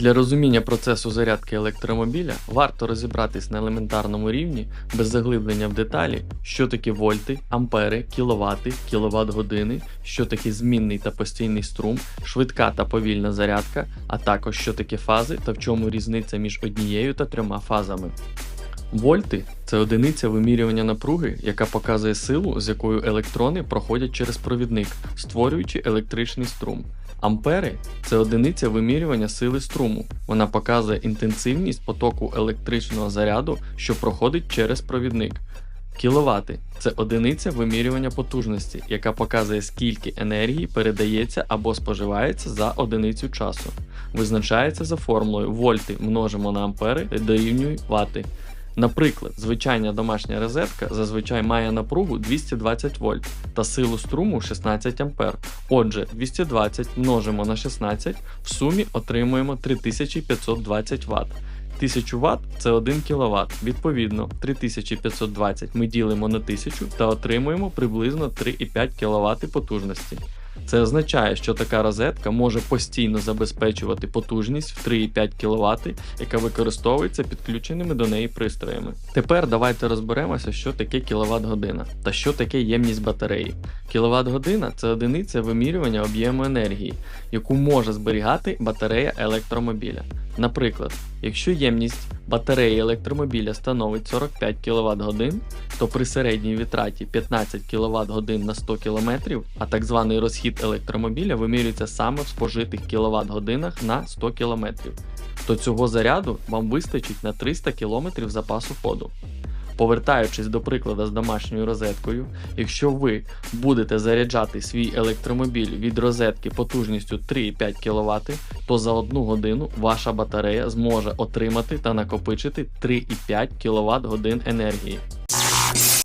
Для розуміння процесу зарядки електромобіля варто розібратись на елементарному рівні без заглиблення в деталі, що таке вольти, ампери, кіловати, кіловат-години, що таке змінний та постійний струм, швидка та повільна зарядка, а також що таке фази та в чому різниця між однією та трьома фазами. Вольти це одиниця вимірювання напруги, яка показує силу, з якою електрони проходять через провідник, створюючи електричний струм. Ампери це одиниця вимірювання сили струму. Вона показує інтенсивність потоку електричного заряду, що проходить через провідник. Кіловати це одиниця вимірювання потужності, яка показує, скільки енергії передається або споживається за одиницю часу. Визначається за формулою вольти множимо на ампери дорівнює вати. Наприклад, звичайна домашня розетка зазвичай має напругу 220 вольт та силу струму 16 ампер. Отже, 220 множимо на 16, в сумі отримуємо 3520 Вт. 1000 Вт це 1 кВт. Відповідно, 3520 ми ділимо на 1000 та отримуємо приблизно 3,5 кВт потужності. Це означає, що така розетка може постійно забезпечувати потужність в 3,5 кВт, яка використовується підключеними до неї пристроями. Тепер давайте розберемося, що таке кіловат година та що таке ємність батареї. Кіловат година це одиниця вимірювання об'єму енергії, яку може зберігати батарея електромобіля. Наприклад, якщо ємність батареї електромобіля становить 45 кВт годин, то при середній витраті 15 кВт годин на 100 км, а так званий розхід електромобіля вимірюється саме в спожитих кВт годинах на 100 км, то цього заряду вам вистачить на 300 км запасу ходу. Повертаючись до прикладу з домашньою розеткою, якщо ви будете заряджати свій електромобіль від розетки потужністю 3,5 кВт, то за одну годину ваша батарея зможе отримати та накопичити 3,5 кВт годин енергії.